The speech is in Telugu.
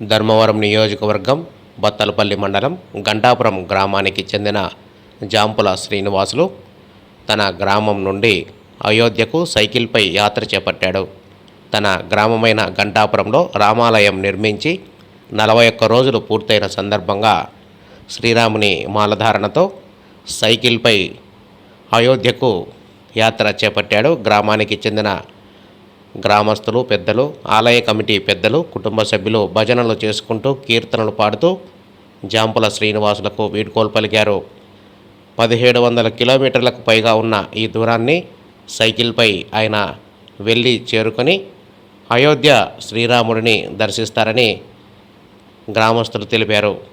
ధర్మవరం నియోజకవర్గం బత్తలపల్లి మండలం గంటాపురం గ్రామానికి చెందిన జాంపుల శ్రీనివాసులు తన గ్రామం నుండి అయోధ్యకు సైకిల్పై యాత్ర చేపట్టాడు. తన గ్రామమైన గంటాపురంలో రామాలయం నిర్మించి నలభై ఒక్క రోజులు పూర్తయిన సందర్భంగా శ్రీరాముని మాలధారణతో సైకిల్పై అయోధ్యకు యాత్ర చేపట్టాడు. గ్రామానికి చెందిన గ్రామస్తులు పెద్దలు ఆలయ కమిటీ పెద్దలు కుటుంబ సభ్యులు భజనలు చేసుకుంటూ కీర్తనలు పాడుతూ జాంపుల శ్రీనివాసులకు వీడ్కోలు పలికారు. పదిహేడు వందల కిలోమీటర్లకు పైగా ఉన్న ఈ దూరాన్ని సైకిల్పై ఆయన వెళ్ళి చేరుకొని అయోధ్య శ్రీరాముడిని దర్శిస్తారని గ్రామస్తులు తెలిపారు.